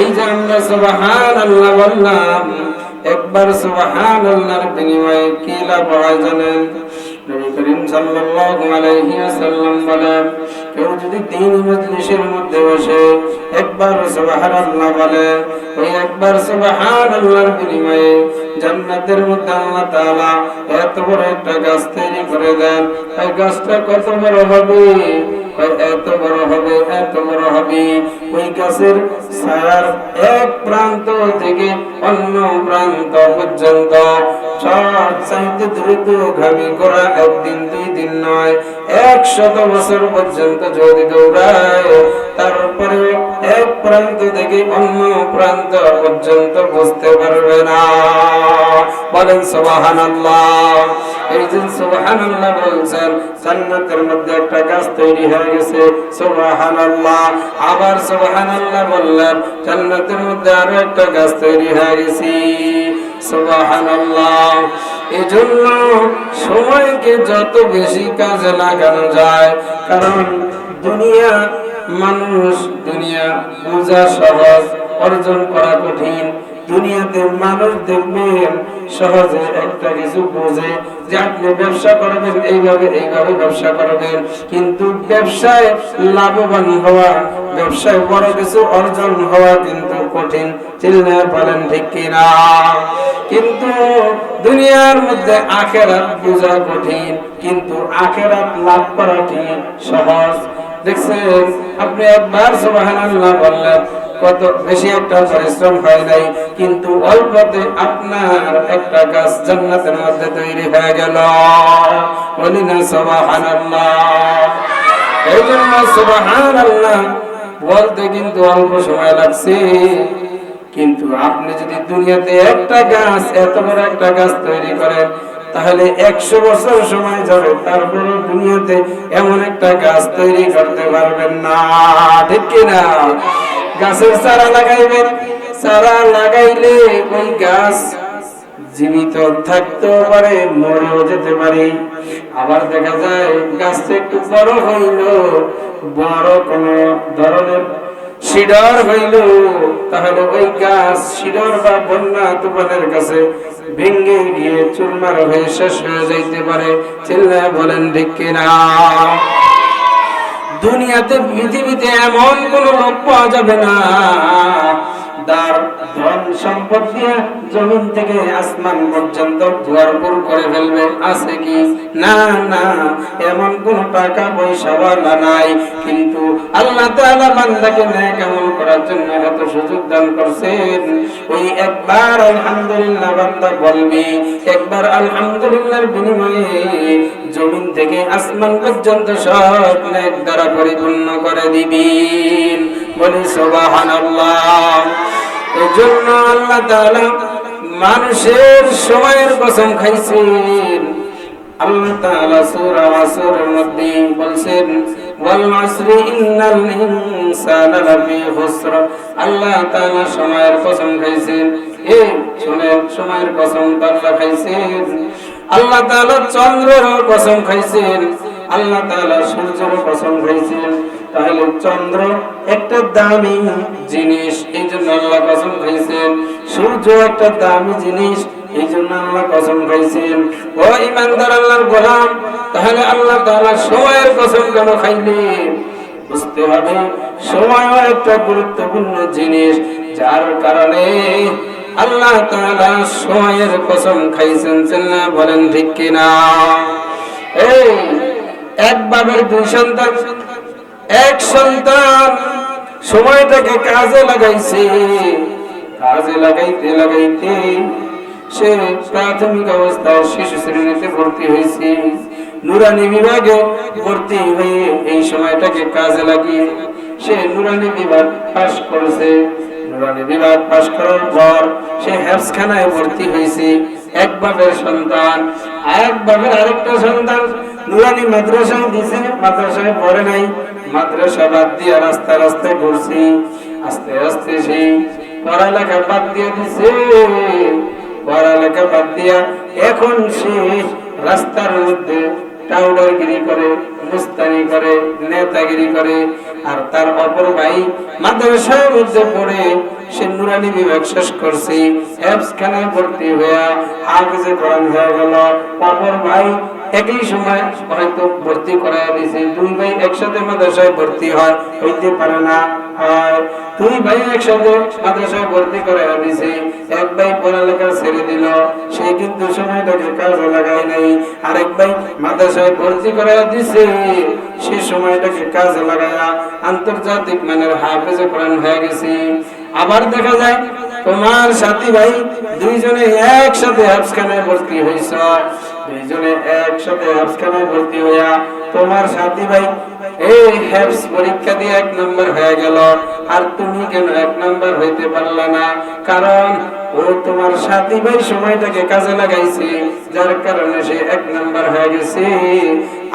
এই যে আমরা সুবহান আল্লাহ বললাম, একবার সুবহান আল্লাহর বিনিময়ে কি লাভ হয় জানেন? নবী করিম সাল্লাল্লাহু আলাইহি ওয়াসাল্লাম বলেন, কেউ যদি তিন মজলিসের মধ্যে বসে একবার সুবহানাল্লাহ বলে, ওই একবার সুবহানাল্লাহর বিনিময়ে জান্নাতের মধ্যে আল্লাহ তাআলা এত বড় একটা গাছ তৈরি করে দেন। এই গাছটা কত বড় হবে? এত বড় হবে, এত হবে ওই গাছের ছায়ার এক প্রান্ত থেকে অন্য প্রান্ত পর্যন্ত। বছর পর্যন্ত যদি দৌড়ায়। তারপরে এক প্রান্ত থেকে অন্য প্রান্ত পর্যন্ত বুঝতে পারবে না। বলেন, সুবহানাল্লাহ। এই সুবহানাল্লাহ বলছেন, জান্নাতের মধ্যে একটা গাছ তৈরি হয়ে গেছে, সুবহানাল্লাহ। আবার সুবহানাল্লাহ বললেন, জান্নাতের মধ্যে আরও একটা গাছ তৈরি হয়ে গেছে, সুবহানাল্লাহ। এজন্য সময়কে যত বেশি কাজে লাগানো যায়, কারণ দুনিয়া মানুষ, দুনিয়া বোঝা সহজ অর্জন করা কঠিন। দুনিয়াতে মানুষ দেখবেন সহজে একটা কিছু বোঝে যে আপনি ব্যবসা করবেন, এইভাবে এইভাবে ব্যবসা করবেন। কিন্তু ব্যবসায় লাভবান হওয়া, ব্যবসায় বড় কিছু অর্জন হওয়া কিন্তু কঠিন। চিল্লা বলেন, ঠিক কিনা? কিন্তু দুনিয়ার মধ্যে আখেরাত বোঝা কঠিন, কিন্তু আখেরাত লাভ করা ঠিক সহজ? দেখছেন, আপনি একবার সুবহানাল্লাহ বললেন কত বেশি একটা পরিশ্রম হয় নাই, কিন্তু অল্পতে আপনার একটা গাছ জান্নাতের মধ্যে তৈরি হয়ে গেল। বলি না এই জন্য বলতে কিন্তু অল্প সময় লাগছে। কিন্তু আপনি যদি দুনিয়াতে একটা গাছ, এত বড় একটা গাছ তৈরি করেন, তাহলে একশো বছর সময় যাবে তারপরে দুনিয়াতে এমন একটা গাছ তৈরি করতে পারবেন না। ঠিক কিনা? গাছের চারা লাগাইবেন? চারা লাগাইলে ওই গাছ জীবিত থাকতেও পারে, মরেও যেতে পারে? আবার দেখা যায়, গাছটা একটু বড় হইল, বড় কোন ধরনের সিডর হইল, তাহলে ওই গাছ সিডর বা বন্যা তোমাদের কাছে ভেঙ্গে গিয়ে চুরমার হয়ে শেষ হয়ে যাইতে পারে। চিল্লা বলেন, ঠিক কিনা? দুনিয়াতে পৃথিবীতে এমন কোন লোক পাওয়া যাবে না। তার ধন সম্পদ দিয়ে জমিন থেকে আসমান পর্যন্ত ভরপুর করে ফেলবে। আছে কি? না না, এমন কোন টাকা পয়সা ওয়ালা নাই। কিন্তু আল্লাহ তাআলা বান্দাকে নেক আমল করার জন্য এত সুযোগ দান করছেন। ওই একবার আলহামদুলিল্লাহ বান্দা বলবি, একবার আলহামদুলিল্লাহর বিনিময়ে জমিন থেকে আসমান পর্যন্ত সব নেক দ্বারা পরিপূর্ণ করে দিবি। বলি, সুবহানাল্লাহ। এজন্য আল্লাহ তাআলা মানুষের সময়ের কসম খাইছেন। আল্লাহ তাআলা সূরা আসরের মধ্যে বলছেন, ওয়াল আসরি ইন্নাল ইনসানা লাফি খুসর আল্লাহ তাআলা সময়ের কসম খাইছেন। এ শুনেন সময়ের কসম আল্লাহ খাইছেন। আল্লাহ তাআলা চন্দ্রের কসম খাইছেন। আল্লাহ তাআলা সূর্যের কসম খাইছেন। তাহলে চন্দ্র একটা দামি জিনিস, এই জন্য আল্লাহ কসম খাইছেন। সূর্য একটা দামি জিনিস, এই জন্য আল্লাহ কসম খাইছেন। ও ইমানদার আল্লাহর গোলাম, তাহলে আল্লাহ সময়ের কসম কেন বুঝতে হবে একটা গুরুত্বপূর্ণ জিনিস, যার কারণে আল্লাহ তাআলা সময়ের কসম খাইছেন, চিল্লা বলেন ঠিক কিনা? এই, এক দুই সন্তান এক সন্তান সময়টাকে কাজে লাগাইছে। কাজে লাগাইতে লাগাইতে সে প্রাথমিক অবস্থায় শিশু শ্রেণীতে ভর্তি হয়েছে। নুরানি বিভাগে ভর্তি হয়ে এই সময়টাকে কাজে লাগিয়ে সে নুরানি বিভাগ পাশ করেছে। নুরানি বিভাগ পাশ করার পর সে হ্যাপসখানায় ভর্তি হয়েছে। এক বাপের সন্তান এক বাপের আরেকটা সন্তান নুরানি মাদ্রাসায় দিছে, মাদ্রাসায় পড়ে নাই। মাদ্রাসা বাদ দিয়ে রাস্তা রাস্তায় ঘুরছি, আস্তে আস্তে সেই পড়ালেখা বাদ দিয়ে দিছে। পড়ালেখা বাদ দিয়া এখন সে রাস্তার মধ্যে টাউডারগিরি করে, মুস্তানি করে, নেতাগিরি করে, আর তার অপর ভাই মাদ্রাসার মধ্যে পড়ে। সে নুরানি বিভাগ শেষ করছি অ্যাপস খানায় ভর্তি হইয়া হাফিজে কোরআন হয়ে গেল। অপর ভাই একই সময় হয়তো ভর্তি করায় দিয়েছে দুই ভাই একসাথে মাদ্রাসায় ভর্তি হয়, হইতে পারে না। দুই ভাই একসাথে মাদ্রাসায় ভর্তি দিয়েছে এক ভাই পড়ালেখা ছেড়ে দিল, সে কিন্তু সময়টাকে কাজে নাই। আরেক ভাই মাদ্রাসায় ভর্তি করায় দিছে, সে সময়টাকে কাজে লাগায়া আন্তর্জাতিক মানের হাফেজে কোরআন হয়ে গেছে। আবার দেখা যায় তোমার সাথী ভাই দুইজনে একসাথে হাফসখানায় ভর্তি হয়েছ দুইজনে একসাথে হাফসখানায় ভর্তি হইয়া তোমার সাথী ভাই এই হ্যাপস পরীক্ষা দিয়ে এক নম্বর হয়ে গেল আর তুমি কেন এক নম্বর হইতে পারলা না কারণ ও তোমার সাথী ভাই সময়টাকে কাজে লাগাইছে, যার কারণে সে এক হয়ে গেছে।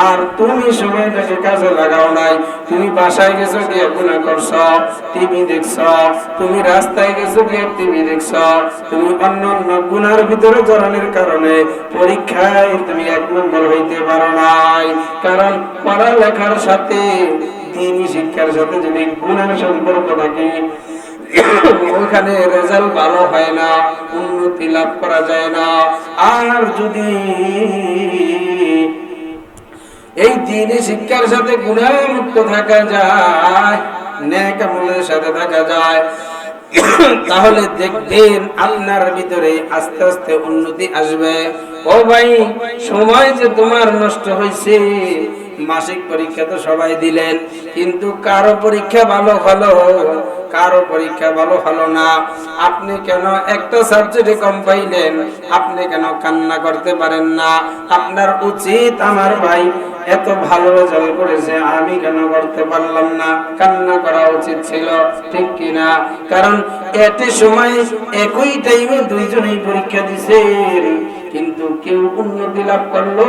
আর তুমি সময়টাকে কাজে লাগাও নাই, তুমি বাসায় গেছো গিয়ে গুণা করছ, টিভি দেখছ, তুমি রাস্তায় গেছো গিয়ে টিভি দেখছ, তুমি অন্য অন্য গুনার ভিতরে কারণে পরীক্ষায় তুমি এক নম্বর হইতে পারো নাই। কারণ পড়ালেখার সাথে দিনী শিক্ষার সাথে যদি গুণার সম্পর্ক থাকে ওখানে রেজাল্ট ভালো হয় না, উন্নতি লাভ করা যায় না। আর যদি এই দিনে শিক্ষার সাথে গুণামুক্ত থাকা যায়, ন্যাক আমলের সাথে থাকা যায়, তাহলে দেখবেন আপনার ভিতরে আস্তে আস্তে উন্নতি আসবে। ও ভাই, সময় যে তোমার নষ্ট হয়েছে মাসিক পরীক্ষা তো সবাই দিলেন, কিন্তু কারও পরীক্ষা ভালো হলো, কারও পরীক্ষা ভালো হলো না। আপনি কেন একটা সাবজেক্টে কম পাইলেন, আপনি কেন কান্না করতে পারেন না? আপনার উচিত আমার ভাই, এত ভালো রেজাল্ট করেছে, আমি কেন করতে পারলাম না? কান্না করা উচিত ছিল, ঠিক কিনা? কারণ এতে সময় একই টাইমে দুইজনেই পরীক্ষা দিছে কিন্তু কেউ উন্নতি লাভ করল,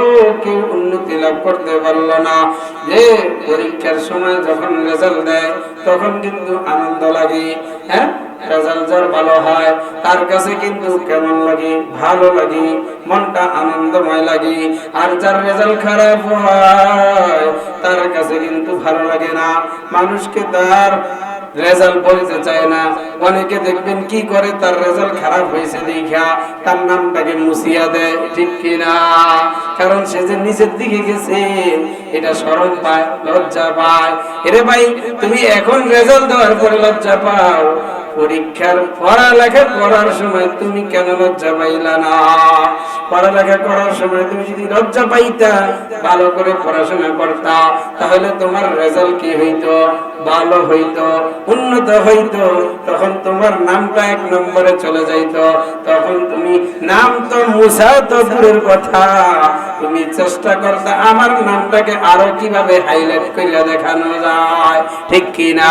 কেউ উন্নতি লাভ করতে পারল না। যে পরীক্ষার সময় যখন রেজাল্ট দেয়, তখন কিন্তু আনন্দ লাগে। হ্যাঁ? রেজাল্ট ভালো হয়, তার কাছে কিন্তু কেমন লাগে? ভালো লাগে। মনটা আনন্দময় লাগে। আর যার রেজাল্ট খারাপ হয়, তার কাছে কিন্তু ভালো লাগে না। মানুষকে তার রেজাল্ট বলতে চায় না। অনেকে দেখবেন কি করে, তার রেজাল্ট খারাপ হয়েছে দেখা। তার নামটাকে মুছিয়া দেয়, ঠিক কিনা? কারণ সে যে নিজের দিকে গেছে, এটা স্মরণ পায়, লজ্জা পায়। এরে ভাই, তুমি এখন রেজাল্ট দেওয়ার পরে লজ্জা পাও। পরীক্ষার পড়ালেখা করার সময় তুমি কেন লজ্জা পাইলা না? পড়ালেখা করার সময় তুমি যদি লজ্জা পাইতা, ভালো করে পড়াশোনা করতা, তাহলে তোমার রেজাল্ট কি হইতো? ভালো হইতো, উন্নত হইতো। তখন তোমার নামটা এক নম্বরে চলে যাইতো। তখন তুমি, নাম তো মুসা তো দূরের কথা। তুমি চেষ্টা করতে আমার নামটাকে আরও কীভাবে হাইলাইট করে দেখানো যায়? ঠিক কিনা?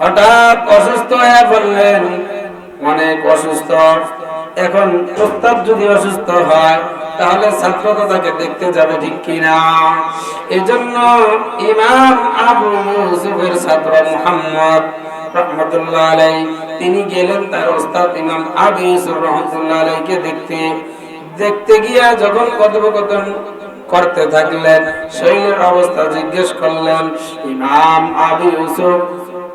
হঠাৎ অসুস্থ হয়ে পড়লেন। অনেক অসুস্থ। এখন প্রস্তাব যদি অসুস্থ হয়, তাহলে ছাত্র তো তাকে দেখতে যাবে ঠিক কিনা? এজন্য ইমাম আবু ইউসুফের ছাত্র মুহাম্মদ রহমতুল্লাহ আলাই তিনি গেলেন তার ওস্তাদ ইমাম আবু ইউসুফ রহমতুল্লাহ আলাইকে দেখতে। দেখতে গিয়া যখন কথোপকথন করতে থাকলেন, শরীরের অবস্থা জিজ্ঞেস করলেন, ইমাম আবু ইউসুফ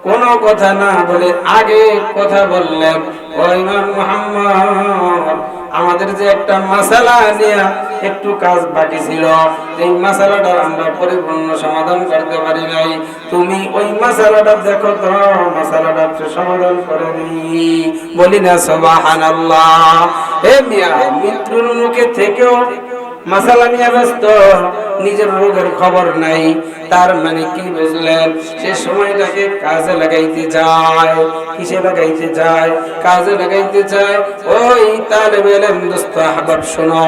কোন কথা না বলে আগে কথা বললেন। আমাদের যে একটা মশালা নিয়ে একটু কাজ বাকি ছিল। এই মাসালাটা আমরা পরিপূর্ণ সমাধান করতে পারি নাই। তুমি ওই মশালাটা দেখো তো মশালাটা সমাধান করে নি বলি না, সুবহানাল্লাহ। হে মিয়া, মৃত্যুর মুখে থেকেও মশালা নিয়ে ব্যস্ত। নিজের রোগের খবর নাই। তার মানে কি বুঝলেন? সে সময়টাকে কাজে লাগাইতে যায়। কিসে লাগাইতে যায়? কাজে লাগাইতে চায় ওই দোস্ত আহবাব, শোনো।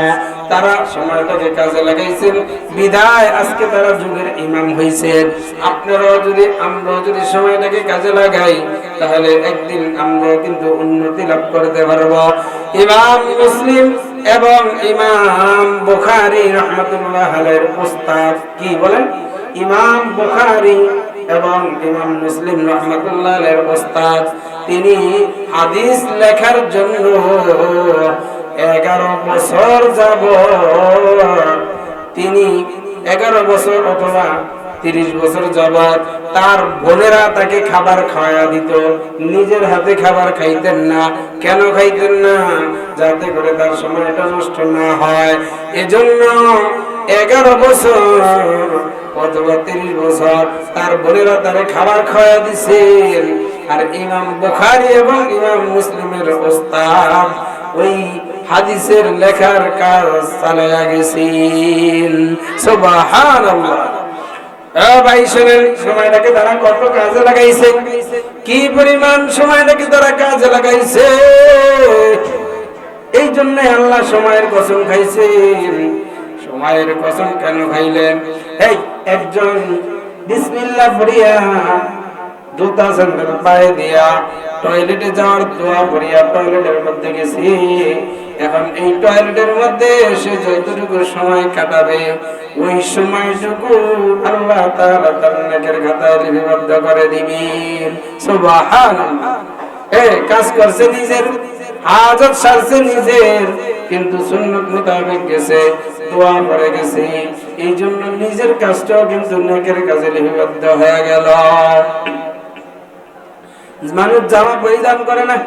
তারা সময়টাকে কাজে লাগাইছেন। বিদায়, আজকে তারা যুগের ইমাম হয়েছেন আপনারাও যদি, আমরাও যদি সময়টাকে কাজে লাগাই, তাহলে একদিন আমরা কিন্তু উন্নতি লাভ করতে পারব। ইমাম মুসলিম এবং ইমাম বুখারী রহমতুল্লাহ আলাইহির উস্তাদ কি বলেন? ইমাম বুখারী এবং ইমাম মুসলিম রহমতুল্লাহ আলাইহির উস্তাদ, তিনি হাদিস লেখার জন্য এগারো বছর যাব তিনি এগারো বছর অথবা তিরিশ বছর যাবৎ তার বোনেরা তাকে খাবার খাওয়া দিত। নিজের হাতে খাবার খাইতেন না। কেন খাইতেন না? যাতে করে তার সময়টা নষ্ট না হয়। এজন্য এগারো বছর অথবা তিরিশ বছর তার বোনেরা তারে খাবার খাওয়া দিছেন। আর ইমাম বুখারী এবং ইমাম মুসলিমের ওস্তাদ ওই হাদিসের লেখার কাজ চালাইয়া গেছেন। সুবহানাল্লাহ। ভাই, শোনেন সময়টাকে তারা কত কাজে লাগাইছে। কি পরিমাণ সময়টাকে তারা কাজে লাগাইছে? এই জন্য আল্লাহ সময়ের কসম খাইছেন। সময়ের কসম কেন খাইলেন? এই একজন বিসমিল্লাহ পড়িয়া, জুতা পায়ে দিয়া, টয়লেটে যাওয়ার দোয়া পড়িয়া টয়লেটের মধ্যে গেছি। এখন এই টয়লেটের মধ্যে সে যতটুকু সময় কাটাবে, ওই সময়টুকু আল্লাহ তার নেকের খাতায় লিপিবদ্ধ করে সুবহানাল্লাহ। এ, কাজ করছে নিজের, হাজত সারছে নিজের, কিন্তু সুন্নত মোতাবেক গেছে, দোয়া করে গেছে। এই জন্য নিজের কাজটাও কিন্তু নেকের কাজে লিপিবদ্ধ হয়ে গেল। মানুষ জামা পরিধান করে না।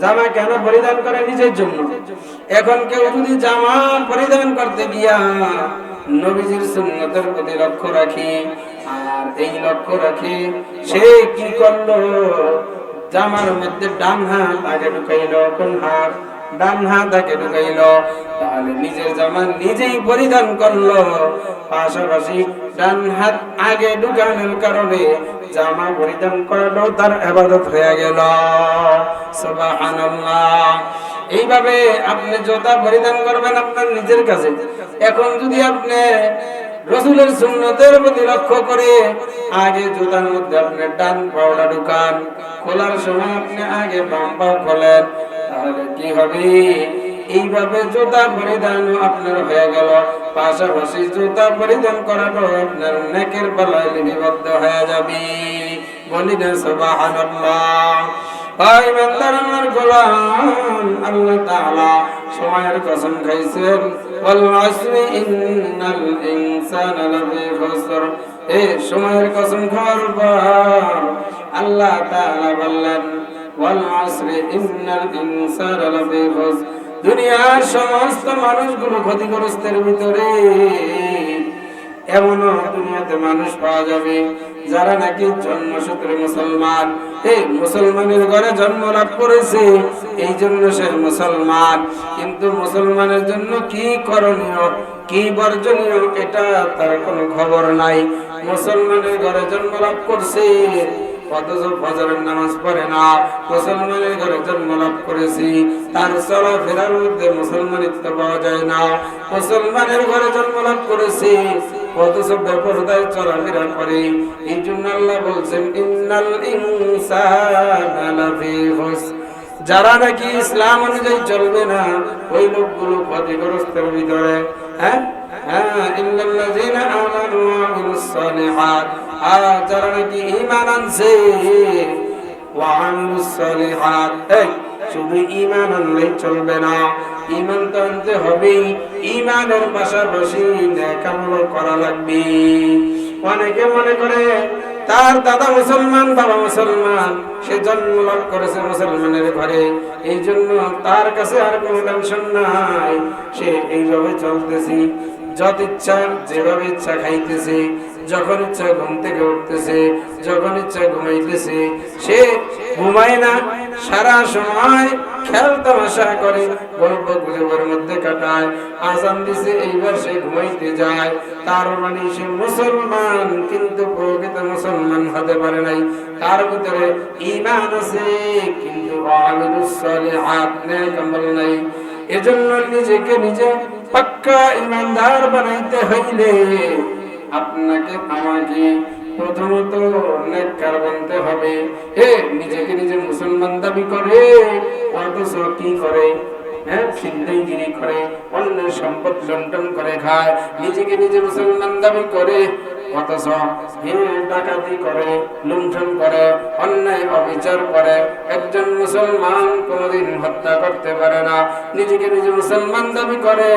জামা কেন পরিধান করে নিজের জন্য? এখন কেউ যদি জামা পরিধান করতে গিয়া নবীজির সুন্নতের প্রতি লক্ষ্য রাখি, আর এই লক্ষ্য রাখি, সে কি করল? জামার মধ্যে ডান হাত আগে ঢুকাইল, কোন হাত? ডান হাত আগে ঢুকাইলো। তাহলে নিজের জামা নিজেই পরিধান করল। পাশাপাশি ডান হাত আগে ঢুকানোর কারণে জামা পরিধান করালো তার আবাদত হয়ে গেল। এইভাবে আপনি জোতা পরিধান করবেন আপনার নিজের কাছে। এখন যদি আপনি রসুলের সুন্নতের প্রতি লক্ষ্য করে আগে জুতার মধ্যে আপনি ডান পাওয়া ঢুকান, খোলার সময় আপনি আগে বাম পাও খোলেন, তাহলে কি হবে? এইভাবে জুতা পরিধান আপনার হয়ে গেল। পাশাপাশি জুতা পরিধান করাটা আপনার নেকের পালায় লিপিবদ্ধ হয়ে যাবে। বলি না, সুবহানাল্লাহ। ভাই বান্দার গোলাম, আল্লাহ তাআলা সময়ের কসম খাইছেন। সময়ের কসম আল্লাহ বললেন দুনিয়ার সমস্ত মানুষগুলো ক্ষতিগ্রস্তের ভিতরে এমনও দুনিয়াতে মানুষ পাওয়া যাবে। যারা নাকি জন্মসূত্রে মুসলমান এই মুসলমানের ঘরে জন্ম লাভ করেছে, এই জন্য সে মুসলমান। কিন্তু মুসলমানের জন্য কি করণীয়, কি বর্জনীয়, এটা তার কোনো খবর নাই। মুসলমানের ঘরে জন্ম লাভ করছে ফজরের নামাজ পড়ে না? মুসলমানের ঘরে জন্ম লাভ করেছি। তার চলাফেরার মধ্যে মুসলমানিত্ব পাওয়া যায় না। মুসলমানের ঘরে করেছি। করে যারা নাকি ইসলাম অনুযায়ী চলবে না, ওই লোকগুলো ক্ষতিগ্রস্তের ভিতরে। হ্যাঁ? হ্যাঁ ইল্লাল্লাযীনা আমানু ওয়া আমিলুস সালিহাত। আর যারা নাকি ঈমান আনছে? শুধু ঈমান আনলেই চলবে না। ঈমান তো আনতে হবেই। ঈমানের পাশাপাশি নেক করা লাগবে। অনেকে মনে করে, তার দাদা মুসলমান, বাবা মুসলমান, সে জন্ম লাভ করেছে মুসলমানের ঘরে। এই জন্য তার কাছে আর কোনো টেনশন নাই। সে এইভাবে চলতেছি। যত ইচ্ছা, যেভাবে ইচ্ছা খাইতেছে। যখন ইচ্ছা ঘুম থেকে উঠতেছে, যখন ইচ্ছা ঘুমাইতেছে, সে ঘুমায় না, সারা সময় খেল তামাশা করে, গল্প গুজবের মধ্যে কাটায়, আজান দিছে, এইবার সে ঘুমাইতে যায়। তার মানে সে মুসলমান, কিন্তু প্রকৃত মুসলমান হতে পারে নাই। তার ভিতরে ইমান আছে, কিন্তু আমিলুস সালিহাত নেক নাই। এজন্য নিজেকে নিজে পাক্কা ইমানদার বানাইতে হইলে আপনাকে আমাকে প্রথমত নেককার বানতে হবে। হে, নিজেকে নিজে মুসলমান দাবি করে, অথচ কি করে? হ্যাঁ মুসলমান একজন মুসলমান কোনোদিন হত্যা করতে পারে না। নিজেকে নিজে মুসলমান দাবি করে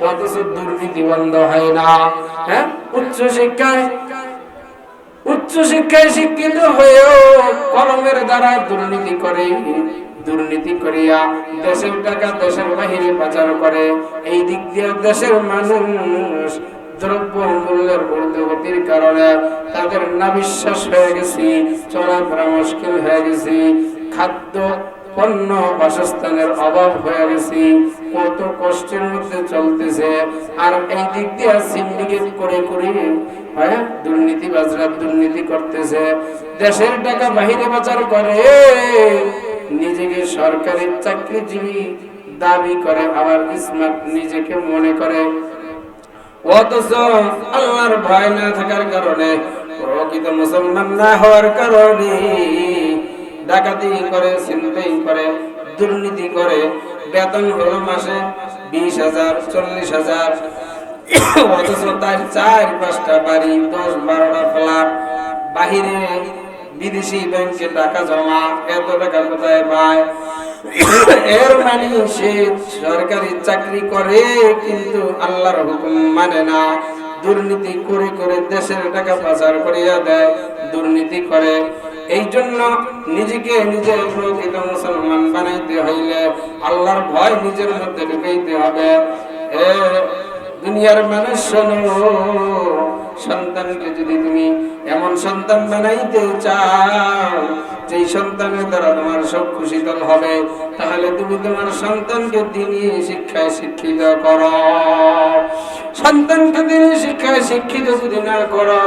অথচ হয় না। দুর্নীতি করে, দুর্নীতি করিয়া দেশের টাকা দেশের বাহিরে পাচার করে। এই দিক দিয়ে দেশের মানুষ দ্রব্য মূল্যের ঊর্ধ্বগতির কারণে তাদের নাবিশ্বাস হয়ে গেছি, চলাফেরা মুশকিল হয়ে গেছি। খাদ্য পণ্য বাসস্থানের অভাব হয়ে গেছি। কত কষ্টের মধ্যে চলতেছে। আর এই দিক দিয়ে সিন্ডিকেট করে করে হ্যাঁ দুর্নীতি করতেছে। দেশের টাকা বাহিরে করে, নিজেকে সরকারি চাকরিজীবী দাবি করে, আবার নিজেকে মনে করে। অথচ আল্লাহর ভয় না থাকার কারণে প্রকৃত মুসলমান না হওয়ার কারণে ডাকাতি করে চিন্তাই করে, দুর্নীতি করে, বেতন হলো মাসে বিশ হাজার, চল্লিশ হাজার। অথচ তার চার পাঁচটা বাড়ি, দশ বারোটা ফ্ল্যাট, বাহিরে বিদেশি ব্যাংকে টাকা জমা, এত টাকা কোথায় পায়? এর মানে সে সরকারি চাকরি করে, কিন্তু আল্লাহর হুকুম মানে না। দুর্নীতি করে করে দেশের টাকা পাচার করিয়া দেয়, দুর্নীতি করে। এই জন্য নিজেকে নিজের প্রকৃত মুসলমান বানাইতে হইলে আল্লাহর ভয় নিজের মধ্যে ঢুকাইতে হবে। দুনিয়ার মানুষ শোনো, সন্তানকে যদি তুমি এমন সন্তান বানাইতে চাও, যেই সন্তানের দ্বারা তোমার সব খুশিতল হবে তাহলে তুমি তোমার সন্তানকে দিনই শিক্ষায় শিক্ষিত করো। সন্তানকে দিনই শিক্ষায় শিক্ষিত যদি না করো,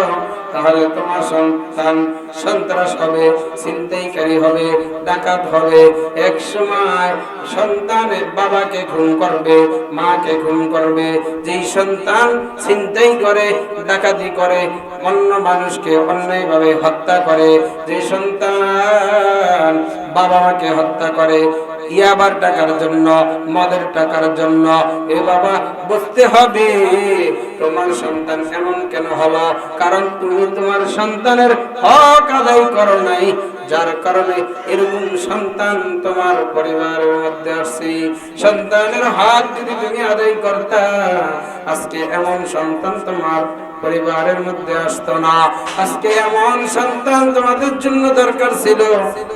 তাহলে তোমার সন্তান সন্ত্রাস হবে, ছিনতাইকারী হবে, ডাকাত হবে। এক সময় সন্তানের বাবাকে খুন করবে, মাকে খুন করবে। যেই সন্তান ছিনতাই করে, ডাকাতি করে, অন্য মানুষকে অন্যায়ভাবে হত্যা করে, যে সন্তান বাবা মাকে হত্যা করে। ইয়াবার টাকার জন্য, মদের টাকার জন্য। এ বাবা, বুঝতে হবে, তোমার সন্তান এমন কেন হলো? কারণ তুমি তোমার সন্তানের হক আদায় করো নাই, যার কারণে এরকম সন্তান তোমার পরিবারের মধ্যে আসছে। সন্তানের হক যদি তুমি আদায় করতা, আজকে এমন সন্তান তোমার পরিবারের মধ্যে আসতো না। আজকে এমন সন্তান তোমাদের জন্য দরকার ছিল,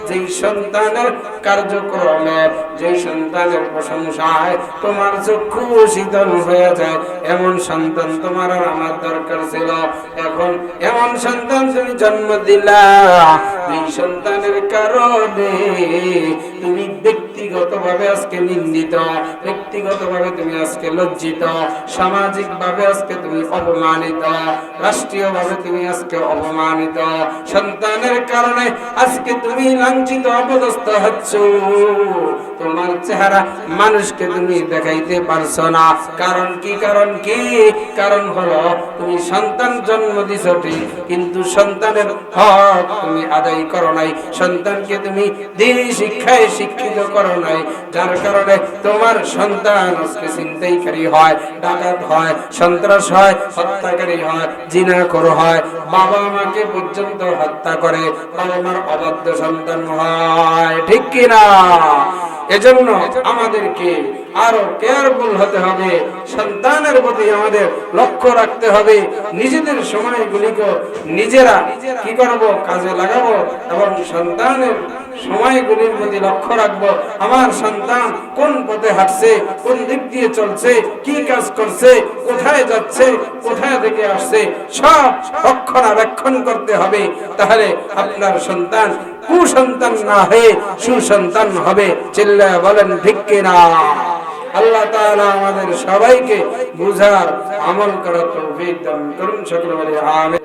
যেই সন্তানের কার্যক্রমে, যেই সন্তানের প্রশংসায় তোমার চক্ষু শীতল হয়ে যায়। এমন সন্তান তোমার আর আমার দরকার ছিল। এখন এমন সন্তান তুমি জন্ম দিলা। এই সন্তানের কারণে তুমি ব্যক্তিগতভাবে আজকে নিন্দিত, ব্যক্তিগতভাবে তুমি আজকে লজ্জিত, সামাজিকভাবে আজকে তুমি অপমানিত, রাষ্ট্রীয়ভাবে তুমি আজকে অপমানিত। সন্তানের কারণে আজকে তুমি লাঞ্ছিত, অপদস্থ হচ্ছ। তোমার চেহারা মানুষকে তুমি দেখাইতে পারছ না। কারণ কি কারণ কি? কারণ হলো তুমি সন্তান জন্ম দিছ কিন্তু সন্তানের হক তুমি আদায় যাচাই করো নাই। সন্তানকে তুমি দিনী শিক্ষায় শিক্ষিত করো নাই। যার কারণে তোমার সন্তান আজকে চিন্তাইকারী হয়, ডাকাত হয়, সন্ত্রাস হয়, হত্যাকারী হয়, জিনাখোর হয়। বাবা মাকে পর্যন্ত হত্যা করে, বাবা মার অবাধ্য সন্তান হয়। ঠিক কিনা এজন্য আমাদেরকে আরও কেয়ারফুল হতে হবে, সন্তানের প্রতি আমাদের লক্ষ্য রাখতে হবে। নিজেদের সময়গুলিকে নিজেরা কি করব? কাজে লাগাবো? এবং সন্তানের সময়গুলির প্রতি লক্ষ্য রাখব। আমার সন্তান কোন পথে হাঁটছে, কোন দিক দিয়ে চলছে, কি কাজ করছে, কোথায় যাচ্ছে, কোথায় থেকে আসছে, সব রক্ষণাবেক্ষণ করতে হবে। তাহলে আপনার সন্তান কুসন্তান না হয়ে সুসন্তান হবে। চিল্লা বলেন, ঠিক কিনা? আল্লাহ তাআলা আমাদের সবাইকে বুঝার আমল করার তৌফিক দান করুন। সকলে আমিন।